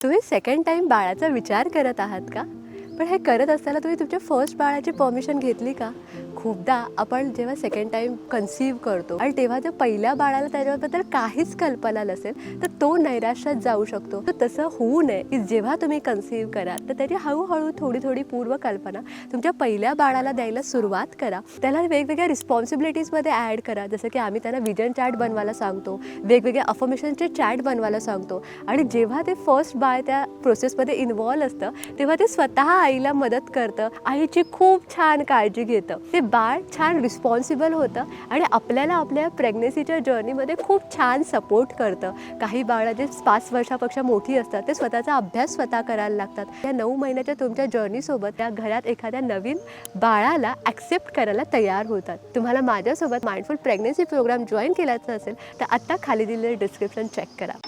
तुम्ही second time बाळाचा विचार करत आहात का? पण हे करत असताना तुम्ही तुमच्या फर्स्ट बाळाची परमिशन घेतली का? खूपदा आपण जेव्हा सेकंड टाइम कन्सीव्ह करतो आणि तेव्हा जर पहिल्या बाळाला त्याच्याबद्दल काहीच कल्पना नसेल तर तो नैराश्यात जाऊ शकतो. तर तसं होऊ नये की जेव्हा तुम्ही कन्सीव्ह करा तर त्याची हळूहळू थोडी थोडी पूर्वकल्पना तुमच्या पहिल्या बाळाला द्यायला सुरुवात करा. त्याला वेगवेगळ्या रिस्पॉन्सिबिलिटीजमध्ये ॲड करा. जसं की आम्ही त्यांना विजन चॅट बनवायला सांगतो वेगवेगळ्या अफर्मेशनचे चॅट बनवायला सांगतो आणि जेव्हा ते फर्स्ट बाळ त्या प्रोसेसमध्ये इन्वॉल्व असतं तेव्हा ते स्वतः आईला मदत करतं आईची खूप छान काळजी घेतं. ते बाळ छान रिस्पॉन्सिबल होतं आणि आपल्याला आपल्या प्रेग्नेसीच्या जर्नीमध्ये खूप छान सपोर्ट करतं. काही बाळं जे पाच वर्षापेक्षा मोठी असतात ते स्वतःचा अभ्यास स्वतः करायला लागतात. या नऊ महिन्याच्या तुमच्या जर्नीसोबत त्या घरात एखाद्या नवीन बाळाला ॲक्सेप्ट करायला तयार होतात. तुम्हाला माझ्यासोबत माइंडफुल प्रेग्नेसी प्रोग्राम जॉईन केल्याचं असेल तर आत्ता खाली दिलेलं डिस्क्रिप्शन चेक करा.